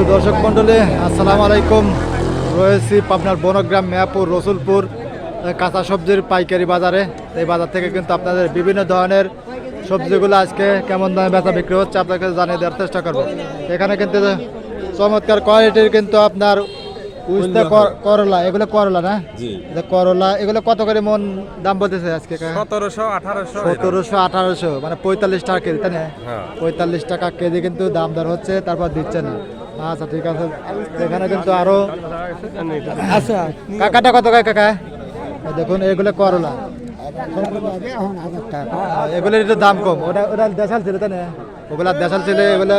সুপ্রিয় দর্শক মণ্ডলী আসসালামু আলাইকুম। রয়েছি আপনার বনগ্রাম মেয়াপুর রসুলপুর কাঁচা সবজির পাইকারি বাজারে। এই বাজার থেকে কিন্তু আপনাদের বিভিন্ন ধরনের সবজিগুলো আজকে কেমন দামে বেচা বিক্রি হচ্ছে আপনাকে জানিয়ে দেওয়ার চেষ্টা করব। এখানে কিন্তু চমৎকার কোয়ালিটির কিন্তু আপনার উস্তা করলা এগুলো করলা না? করলা এগুলো কত করে মন দাম বলতেছে আজকে? সতেরোশো আঠারোশো সতেরোশো আঠারোশো মানে পঁয়তাল্লিশ টাকা কেজি তাই না? হ্যাঁ। পঁয়তাল্লিশ টাকা কেজি কিন্তু দাম দর হচ্ছে তারপর দিচ্ছে না। আচ্ছা ঠিক আছে। এখানে কিন্তু আরও আচ্ছা। কাকাটা কত কাকা? কাকা দেখুন এগুলো করলা। এগুলো একটু দাম কম। ওটা ওটা দেশাল ছিল তাই না? ওগুলা দেশাল ছিল এগুলো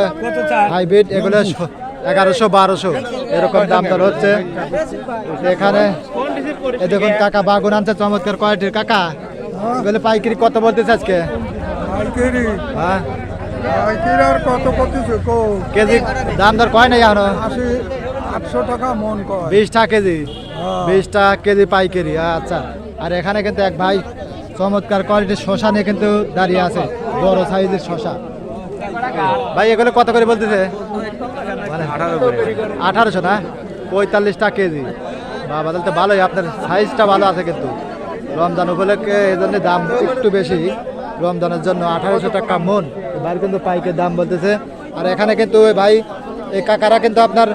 হাইব্রিড এগুলো এগারোশো বারোশো। এরকম দাম দর হচ্ছে। এখানে এই দেখুন কাকা বাগুন আনছে চমৎকার কোয়ালিটির। কাকা এগুলো পাইকারি কত বলতেছে আজকে? পাইকারি। হ্যাঁ? আর কত করতেছে? কো কেজি দাম দর কয় নাই এখনও? আশি আটশো টাকা মন কয়। বিশ টাকা কেজি? হ্যাঁ। বিশ টাকা কেজি পাইকারি আচ্ছা। আর এখানে কিন্তু এক ভাই চমৎকার কোয়ালিটির শশা নিয়ে কিন্তু দাঁড়িয়ে আছে বড় সাইজের শশা। ভাই এগুলো কত করে বলতেছে? মানে আঠারোশো না? পঁয়তাল্লিশ টাকা কেজি। বাবা তাহলে তো ভালোই আপনার সাইজটা ভালো আছে কিন্তু। রমজান উপলক্ষে এই জন্য দাম একটু বেশি। রমজানের জন্য আঠারোশো টাকা মন। ভাই কিন্তু পাইকের দাম বলতেছে। আর এখানে কিন্তু ভাই এই কাকারা কিন্তু আপনার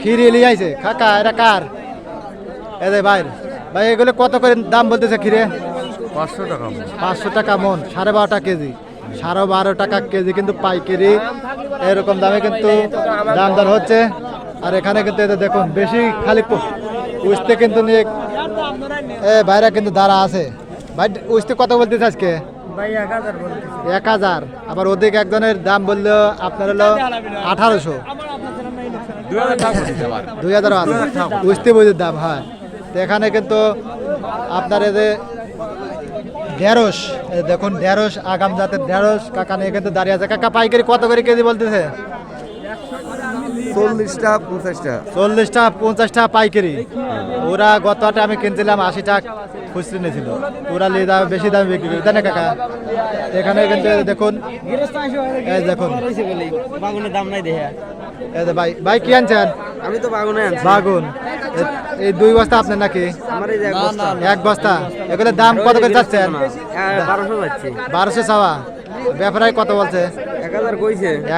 ক্ষীর এলিয়ে আইছে। কাকা এটা কার? এই যে ভাই ভাই এগুলো কত করে দাম বলতেছে ক্ষীরে? পাঁচশো টাকা পাঁচশো টাকা মন সাড়ে বারোটা কেজি। সাড়ে বারো টাকা কেজি কিন্তু পাইকারি। এরকম দামে কিন্তু দাম দর হচ্ছে। আর এখানে কিন্তু যে দেখুন বেশি খালি উঠতে কিন্তু নিয়ে এ ভাইরা কিন্তু দাঁড়া আছে। ভাই উঠতে কত বলতেছে আজকে। এক হাজার আবার ওদিক একজনের দাম বলল আপনার হলো আঠারোশো। দুই হাজার উঠতে বুঝির দাম হ্যাঁ। তো এখানে কিন্তু আপনার যে ঢেঁড়স দেখুন ঢেঁড়স আগাম জাতের ঢেঁড়স কাকা নিয়ে কিন্তু দাঁড়িয়ে আছে। কাকা পাইকারি কত করে কেজি বলতেছে? চল্লিশটা পঞ্চাশটা। চল্লিশটা পঞ্চাশটা পাইকারি। ওরা গত হাটে আমি কিনছিলাম আশি টাকা খুচরি নিয়েছিল। ওরা নিয়ে দাম বেশি দামে বিক্রি করি। তাই কাকা? এখানে কিন্তু দেখুন দেখুন বাগুনের দাম নাই দেখে ভাই ভাই কি আনছেন? আমি তো বাগুনে। আনছি বাগুন এই দুই বস্তা আপনার নাকি? এক বস্তা। এগুলোর দাম কত করে যাচ্ছেন? বারোশো যাচ্ছি বারোশো চাওয়া। ব্যাপারাই কত বলছে?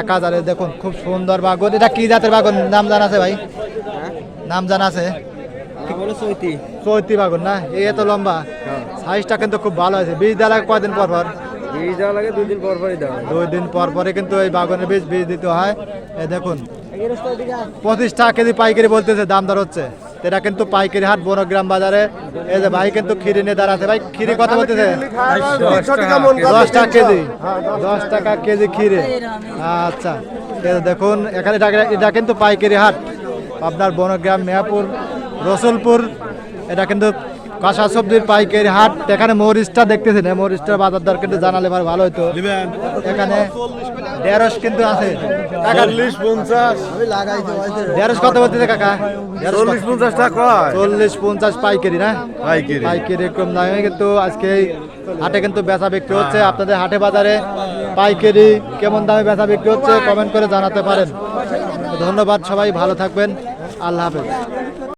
এক হাজার। দেখুন, খুব সুন্দর বাগুন। এটা কি জাতের বাগুন? নাম জানা আছে ভাই? নাম জানা আছে? চৈতি চৈতি বাগুন না? এই এত লম্বা? সাইজটা কিন্তু খুব ভালো আছে। বীজ দেওয়া লাগে কয়দিন পর পর? বীজ দেওয়া লাগে দুই দিন পর পরই দেওয়া দুই দিন পর পরে কিন্তু এই বাগানের বীজ বীজ দিতে হয়। এই দেখুন। পঁচিশ টাকা কেজি পাইকারি বলতেছে দাম দর হচ্ছে। এটা কিন্তু পাইকারি হাট বনগ্রাম বাজারে। এই যে ভাই কিন্তু খিরি নিয়ে দাঁড়াতে। ভাই খিরি কত বলতেছে? দশ টাকা কেজি। দশ টাকা কেজি। খিরে আচ্ছা। দেখুন এখানে এটা- এটা কিন্তু পাইকারি হাট। আপনার বনগ্রাম মেয়াপুর রসুলপুর এটা কিন্তু কাঁচা সবজির পাইকারি হাট। এখানে মরিচটা দেখতেছেন এই মরিচটার বাজার দর কিন্তু জানালে ভালো ভালো হতো এখানে ঢেঁড়স কিন্তু আছে। চল্লিশ পঞ্চাশ। ঢেঁড়স কত বলতেছে কাকা? চল্লিশ পঞ্চাশ টাকা চল্লিশ পঞ্চাশ পাইকারি না? পাইকারি। পাইকারি কম দামে কিন্তু আজকে হাটে কিন্তু বেচা বিক্রি হচ্ছে। আপনাদের হাটে বাজারে পাইকারি কেমন দামে বেচা বিক্রি হচ্ছে কমেন্ট করে জানাতে পারেন। ধন্যবাদ সবাই ভালো থাকবেন। আল্লাহ হাফেজ।